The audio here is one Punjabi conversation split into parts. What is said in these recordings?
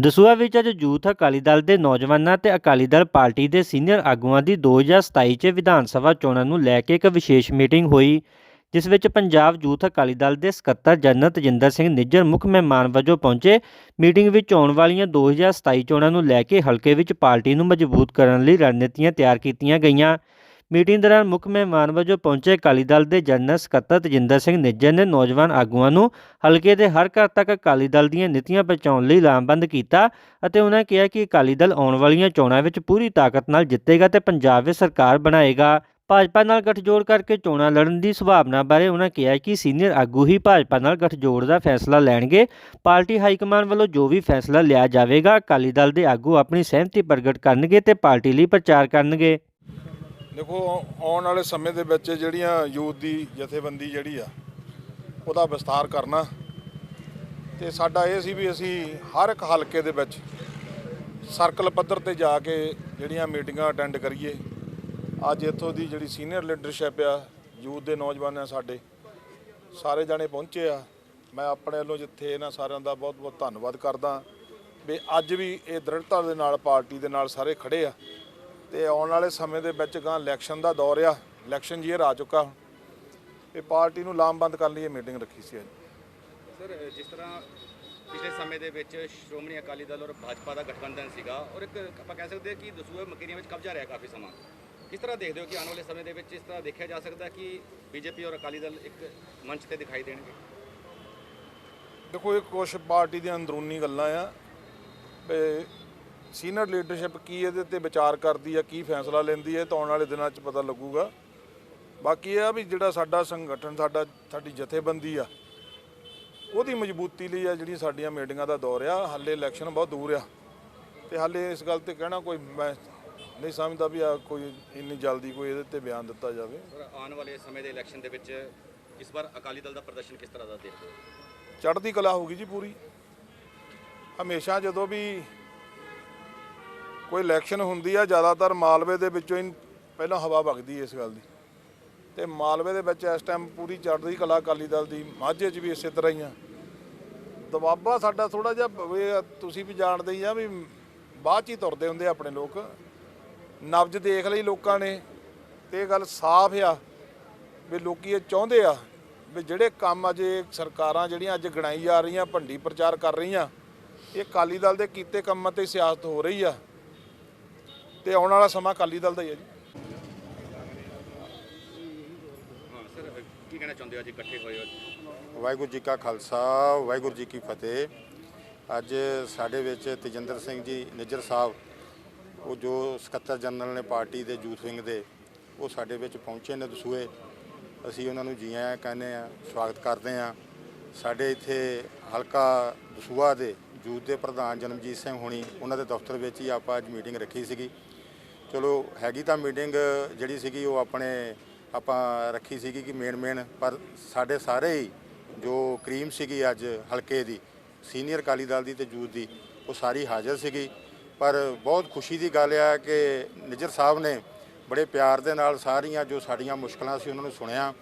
ਦਸੂਆ ਵਿੱਚ ਅੱਜ ਯੂਥ ਅਕਾਲੀ ਦਲ ਦੇ ਨੌਜਵਾਨਾਂ ਤੇ ਅਕਾਲੀ ਦਲ ਪਾਰਟੀ ਦੇ ਸੀਨੀਅਰ ਆਗੂਆਂ ਦੀ 2027 ਚ ਵਿਧਾਨ ਸਭਾ ਚੋਣਾਂ ਨੂੰ ਲੈ ਕੇ ਇੱਕ ਵਿਸ਼ੇਸ਼ ਮੀਟਿੰਗ ਹੋਈ, ਜਿਸ ਵਿੱਚ ਪੰਜਾਬ ਯੂਥ ਅਕਾਲੀ ਦਲ ਦੇ ਸਕੱਤਰ ਜਨਰਲ ਤਜਿੰਦਰ ਸਿੰਘ ਨਿੱਜਰ ਮੁੱਖ ਮਹਿਮਾਨ ਵਜੋਂ ਪਹੁੰਚੇ। ਮੀਟਿੰਗ ਵਿੱਚ ਆਉਣ ਵਾਲੀਆਂ 2027 ਚੋਣਾਂ ਨੂੰ ਲੈ ਕੇ ਹਲਕੇ ਵਿੱਚ ਪਾਰਟੀ ਨੂੰ ਮਜ਼ਬੂਤ ਕਰਨ ਲਈ ਰਣਨੀਤੀਆਂ ਤਿਆਰ ਕੀਤੀਆਂ ਗਈਆਂ। ਮੀਟਿੰਗ ਦੌਰਾਨ ਮੁੱਖ ਮਹਿਮਾਨ ਵਜੋਂ ਪਹੁੰਚੇ ਅਕਾਲੀ ਦਲ ਦੇ ਜਨਰਲ ਸਕੱਤਰ ਤਜਿੰਦਰ ਸਿੰਘ ਨਿੱਜਰ ਨੇ ਨੌਜਵਾਨ ਆਗੂਆਂ ਨੂੰ ਹਲਕੇ ਦੇ ਹਰ ਘਰ ਤੱਕ ਅਕਾਲੀ ਦਲ ਦੀਆਂ ਨੀਤੀਆਂ ਪਹੁੰਚਾਉਣ ਲਈ ਲਾਮਬੰਦ ਕੀਤਾ ਅਤੇ ਉਹਨਾਂ ਕਿਹਾ ਕਿ ਅਕਾਲੀ ਦਲ ਆਉਣ ਵਾਲੀਆਂ ਚੋਣਾਂ ਵਿੱਚ ਪੂਰੀ ਤਾਕਤ ਨਾਲ ਜਿੱਤੇਗਾ ਤੇ ਪੰਜਾਬ ਵਿੱਚ ਸਰਕਾਰ ਬਣਾਏਗਾ। ਭਾਜਪਾ ਨਾਲ ਗਠਜੋੜ ਕਰਕੇ ਚੋਣਾਂ ਲੜਨ ਦੀ ਸੰਭਾਵਨਾ ਬਾਰੇ ਉਹਨਾਂ ਕਿਹਾ ਕਿ ਸੀਨੀਅਰ ਆਗੂ ਹੀ ਭਾਜਪਾ ਨਾਲ ਗਠਜੋੜ ਦਾ ਫੈਸਲਾ ਲੈਣਗੇ। ਪਾਰਟੀ ਹਾਈਕਮਾਂਡ ਵੱਲੋਂ ਜੋ ਵੀ ਫੈਸਲਾ ਲਿਆ ਜਾਵੇਗਾ, ਅਕਾਲੀ ਦਲ ਦੇ ਆਗੂ ਆਪਣੀ ਸਹਿਮਤੀ ਪ੍ਰਗਟ ਕਰਨਗੇ ਤੇ ਪਾਰਟੀ ਲਈ ਪ੍ਰਚਾਰ ਕਰਨਗੇ। ਦੇਖੋ, ਆਉਣ ਵਾਲੇ ਸਮੇਂ ਦੇ ਵਿੱਚ ਜਿਹੜੀਆਂ ਯੂਥ ਦੀ ਜਥੇਬੰਦੀ ਜਿਹੜੀ ਆ, ਉਹਦਾ ਵਿਸਥਾਰ ਕਰਨਾ। ਤੇ ਸਾਡਾ ਇਹ ਸੀ ਵੀ ਅਸੀਂ ਹਰ ਇੱਕ ਹਲਕੇ ਦੇ ਵਿੱਚ ਸਰਕਲ ਪੱਧਰ ਤੇ ਜਾ ਕੇ ਜਿਹੜੀਆਂ ਮੀਟਿੰਗਾਂ ਅਟੈਂਡ ਕਰੀਏ। ਅੱਜ ਇੱਥੋਂ ਦੀ ਜਿਹੜੀ ਸੀਨੀਅਰ ਲੀਡਰਸ਼ਿਪ ਆ, ਯੂਥ ਦੇ ਨੌਜਵਾਨ ਆ ਸਾਡੇ, ਸਾਰੇ ਜਾਣੇ ਪਹੁੰਚੇ ਆ। ਮੈਂ ਆਪਣੇ ਵੱਲੋਂ ਜਿੱਥੇ ਇਹਨਾਂ ਸਾਰਿਆਂ ਦਾ ਬਹੁਤ ਬਹੁਤ ਧੰਨਵਾਦ ਕਰਦਾ। ਵੀ ਅੱਜ ਵੀ ਇਹ ਦ੍ਰਿੜਤਾ ਦੇ ਨਾਲ, ਪਾਰਟੀ ਦੇ ਨਾਲ ਸਾਰੇ ਖੜੇ ਆ। ਤੇ ਆਉਣ ਵਾਲੇ ਸਮੇਂ ਦੇ ਵਿੱਚ ਗਾਂ ਇਲੈਕਸ਼ਨ ਦਾ ਦੌਰ ਆ ਇਲੈਕਸ਼ਨ ਜੀਅਰ ਆ ਚੁੱਕਾ ਹੁਣ। ਇਹ ਪਾਰਟੀ ਨੂੰ ਲਾਮਬੰਦ ਕਰਨ ਲਈ ਇਹ ਮੀਟਿੰਗ ਰੱਖੀ ਸੀ ਅੱਜ। ਸਰ ਜਿਸ ਤਰ੍ਹਾਂ ਪਿਛਲੇ ਸਮੇਂ ਦੇ ਵਿੱਚ ਸ਼੍ਰੋਮਣੀ ਅਕਾਲੀ ਦਲ ਔਰ ਭਾਜਪਾ ਦਾ ਗਠਬੰਧਨ ਸੀਗਾ ਔਰ ਇੱਕ ਆਪਾਂ ਕਹਿ ਸਕਦੇ ਹਾਂ ਕਿ ਦਸੂਹੇ ਮਕੇਰੀਆਂ ਵਿੱਚ ਕਬਜ਼ਾ ਰਿਹਾ ਕਾਫੀ ਸਮਾਂ। ਕਿਸ ਤਰ੍ਹਾਂ ਦੇਖਦੇ ਹੋ ਕਿ ਆਉਣ ਵਾਲੇ ਸਮੇਂ ਦੇ ਵਿੱਚ ਇਸ ਤਰ੍ਹਾਂ ਦੇਖਿਆ ਜਾ ਸਕਦਾ ਕਿ ਬੀਜੇਪੀ ਔਰ ਅਕਾਲੀ ਦਲ ਇੱਕ ਮੰਚ ਤੇ ਦਿਖਾਈ ਦੇਣਗੇ? ਦੇਖੋ ਇਹ ਕੁਝ ਪਾਰਟੀ ਦੀਆਂ ਅੰਦਰੂਨੀ ਗੱਲਾਂ ਆ ਸੀਨੀਅਰ ਲੀਡਰਸ਼ਿਪ ਕੀ ਇਹਦੇ ਤੇ ਵਿਚਾਰ ਕਰਦੀ ਆ ਕੀ ਫੈਸਲਾ ਲੈਂਦੀ ਹੈ ਤਾਂ ਆਉਣ ਵਾਲੇ ਦਿਨਾਂ 'ਚ ਪਤਾ ਲੱਗੂਗਾ। ਬਾਕੀ ਇਹ ਆ ਵੀ ਜਿਹੜਾ ਸਾਡਾ ਸੰਗਠਨ ਸਾਡਾ ਸਾਡੀ ਜਥੇਬੰਦੀ ਆ ਉਹਦੀ ਮਜ਼ਬੂਤੀ ਲਈ ਆ ਜਿਹੜੀ ਸਾਡੀਆਂ ਮੀਟਿੰਗਾਂ ਦਾ ਦੌਰ ਆ। ਹਾਲੇ ਇਲੈਕਸ਼ਨ ਬਹੁਤ ਦੂਰ ਆ ਤੇ ਹਾਲੇ ਇਸ ਗੱਲ ਤੇ ਕਹਿਣਾ ਕੋਈ ਮੈਂ ਨਹੀਂ ਸਮਝਦਾ ਵੀ ਆ ਕੋਈ ਇੰਨੀ ਜਲਦੀ ਕੋਈ ਇਹਦੇ ਤੇ ਬਿਆਨ ਦਿੱਤਾ ਜਾਵੇ। ਆਉਣ ਵਾਲੇ ਸਮੇਂ ਦੇ ਇਲੈਕਸ਼ਨ ਦੇ ਵਿੱਚ ਇਸ ਵਾਰ ਅਕਾਲੀ ਦਲ ਦਾ ਪ੍ਰਦਰਸ਼ਨ ਕਿਸ ਤਰ੍ਹਾਂ ਦਾ ਦੇਖਦੇ ਚੜ੍ਹਦੀ ਕਲਾ ਹੋਊਗੀ ਜੀ ਪੂਰੀ। ਹਮੇਸ਼ਾ ਜਦੋਂ ਵੀ ਕੋਈ ਇਲੈਕਸ਼ਨ ਹੁੰਦੀ ਆ, ਜ਼ਿਆਦਾਤਰ ਮਾਲਵੇ ਦੇ ਵਿੱਚੋਂ ਹੀ ਪਹਿਲਾਂ ਹਵਾ ਵਗਦੀ ਇਸ ਗੱਲ ਦੀ। ਤੇ ਮਾਲਵੇ ਦੇ ਵਿੱਚ ਇਸ ਟਾਈਮ ਪੂਰੀ ਚੜ੍ਹਦੀ ਕਲਾ ਅਕਾਲੀ ਦਲ ਦੀ, ਮਾਝੇ 'ਚ ਵੀ ਇਸੇ ਤਰ੍ਹਾਂ ਹੀ ਆ। ਦਬਾਬਾ ਸਾਡਾ ਥੋੜਾ ਜਿਹਾ ਵੀ, ਤੁਸੀਂ ਵੀ ਜਾਣਦੇ ਹੀ ਆ ਵੀ ਬਾਅਦ 'ਚ ਹੀ ਤੁਰਦੇ ਹੁੰਦੇ ਆ ਆਪਣੇ ਲੋਕ। ਨਬਜ ਦੇਖ ਲਈ ਲੋਕਾਂ ਨੇ, ਤੇ ਇਹ ਗੱਲ ਸਾਫ਼ ਆ ਵੀ ਲੋਕੀ ਇਹ ਚਾਹੁੰਦੇ ਆ ਵੀ ਜਿਹੜੇ ਕੰਮ ਅਜੇ ਸਰਕਾਰਾਂ ਜਿਹੜੀਆਂ ਅੱਜ ਗਣਾਈ ਜਾ ਰਹੀਆਂ, ਭੰਡੀ ਪ੍ਰਚਾਰ ਕਰ ਰਹੀਆਂ, ਇਹ ਅਕਾਲੀ ਦਲ ਦੇ ਕੀਤੇ ਕੰਮਾਂ ਤੇ ਸਿਆਸਤ ਹੋ ਰਹੀ ਆ। ਤੇ ਆਉਣ ਵਾਲਾ ਸਮਾਂ ਅਕਾਲੀ ਦਲ ਦਾ ਹੀ ਹੈ ਜੀ। ਸਰ ਕੀ ਕਹਿਣਾ ਚਾਹੁੰਦੇ ਹੋ ਅੱਜ ਇਕੱਠੇ ਹੋਏ ਹੋ ਵਾਹਿਗੁਰੂ ਜੀ ਕਾ ਖਾਲਸਾ, ਵਾਹਿਗੁਰੂ ਜੀ ਕੀ ਫਤਿਹ। ਅੱਜ ਸਾਡੇ ਵਿੱਚ ਤੇਜਿੰਦਰ ਸਿੰਘ ਜੀ ਨਿੱਜਰ ਸਾਹਿਬ, ਉਹ ਜੋ ਸਕੱਤਰ ਜਨਰਲ ਨੇ ਪਾਰਟੀ ਦੇ ਯੂਥ ਵਿੰਗ ਦੇ, ਉਹ ਸਾਡੇ ਵਿੱਚ ਪਹੁੰਚੇ ਨੇ ਦਸੂਏ ਅਸੀਂ ਉਹਨਾਂ ਨੂੰ ਜੀ ਆਇਆਂ ਕਹਿੰਦੇ ਆ ਸਵਾਗਤ ਕਰਦੇ ਆ ਸਾਡੇ ਇੱਥੇ ਹਲਕਾ ਦਸੂਆ ਦੇ ਯੂਥ ਦੇ ਪ੍ਰਧਾਨ ਜਨਮਜੀਤ ਸਿੰਘ ਹੋਣੀ, ਉਹਨਾਂ ਦੇ ਦਫ਼ਤਰ ਵਿੱਚ ਹੀ ਆਪਾਂ ਅੱਜ ਮੀਟਿੰਗ ਰੱਖੀ ਸੀਗੀ। ਚਲੋ, ਹੈਗੀ ਤਾਂ ਮੀਟਿੰਗ ਜਿਹੜੀ ਸੀਗੀ ਉਹ ਆਪਣੇ ਆਪਾਂ ਰੱਖੀ ਸੀਗੀ ਕਿ ਮੇਨ ਮੇਨ ਪਰ ਸਾਡੇ ਸਾਰੇ ਹੀ ਜੋ ਕਰੀਮ ਸੀਗੀ ਅੱਜ ਹਲਕੇ ਦੀ ਸੀਨੀਅਰ ਅਕਾਲੀ ਦਲ ਦੀ ਤੇ ਜੂਥ ਦੀ, ਉਹ ਸਾਰੀ ਹਾਜ਼ਰ ਸੀਗੀ। ਪਰ ਬਹੁਤ ਖੁਸ਼ੀ ਦੀ ਗੱਲ ਆ ਕਿ ਨਿਜਰ ਸਾਹਿਬ ਨੇ ਬੜੇ ਪਿਆਰ ਦੇ ਨਾਲ ਸਾਰੀਆਂ ਜੋ ਸਾਡੀਆਂ ਮੁਸ਼ਕਲਾਂ ਸੀ ਉਹਨਾਂ ਨੂੰ ਸੁਣਿਆ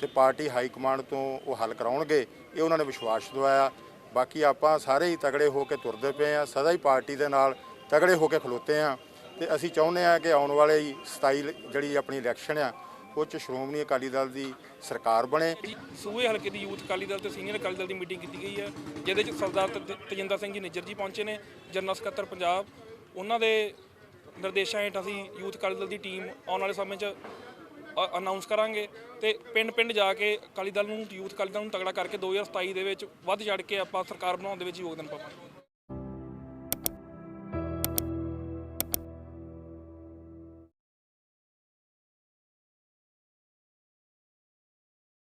ਤੇ ਪਾਰਟੀ ਹਾਈ ਕਮਾਂਡ ਤੋਂ ਉਹ ਹੱਲ ਕਰਾਉਣਗੇ, ਇਹ ਉਹਨਾਂ ਨੇ ਵਿਸ਼ਵਾਸ ਦਵਾਇਆ। ਬਾਕੀ ਆਪਾਂ ਸਾਰੇ ਹੀ ਤਗੜੇ ਹੋ ਕੇ ਤੁਰਦੇ ਪਏ ਆ, ਸਦਾ ਹੀ ਪਾਰਟੀ ਦੇ ਨਾਲ ਤਗੜੇ ਹੋ ਕੇ ਖਲੋਤੇ ਆ। ਤੇ ਅਸੀਂ ਚਾਹੁੰਦੇ ਆ ਕਿ ਆਉਣ ਵਾਲੇ ਹੀ 27 ਜਿਹੜੀ ਆਪਣੀ ਇਲੈਕਸ਼ਨ ਆ, ਉਹ ਚ ਸ਼੍ਰੋਮਣੀ ਅਕਾਲੀ ਦਲ ਦੀ ਸਰਕਾਰ ਬਣੇ। ਸੂਏ ਹਲਕੇ ਦੀ ਯੂਥ ਅਕਾਲੀ ਦਲ ਤੇ ਸੀਨੀਅਰ ਅਕਾਲੀ ਦਲ ਦੀ ਮੀਟਿੰਗ ਕੀਤੀ ਗਈ ਹੈ, ਜਿਹਦੇ ਚ ਸਰਦਾਰ ਤ- ਤਜਿੰਦਰ ਸਿੰਘ ਜੀ ਨਿੱਜਰ ਜੀ ਪਹੁੰਚੇ ਨੇ, ਜਨਰਲ ਸਕੱਤਰ ਪੰਜਾਬ। ਉਹਨਾਂ ਦੇ ਨਿਰਦੇਸ਼ਾਂ ਹੇਠ ਅਸੀਂ ਯੂਥ ਅਕਾਲੀ ਦਲ ਦੀ ਟੀਮ ਆਉਣ ਵਾਲੇ ਸਮੇਂ 'ਚ ਅਨਾਉਂਸ ਕਰਾਂਗੇ ਤੇ ਪਿੰਡ ਪਿੰਡ ਜਾ ਕੇ ਅਕਾਲੀ ਦਲ ਨੂੰ, ਯੂਥ ਅਕਾਲੀ ਦਲ ਨੂੰ ਤਗੜਾ ਕਰਕੇ 2027 ਦੇ ਵਿੱਚ ਵੱਧ ਚੜ ਕੇ ਆਪਾਂ ਸਰਕਾਰ ਬਣਾਉਣ ਦੇ ਵਿੱਚ ਯੋਗਦਾਨ ਪਾਵਾਂਗੇ।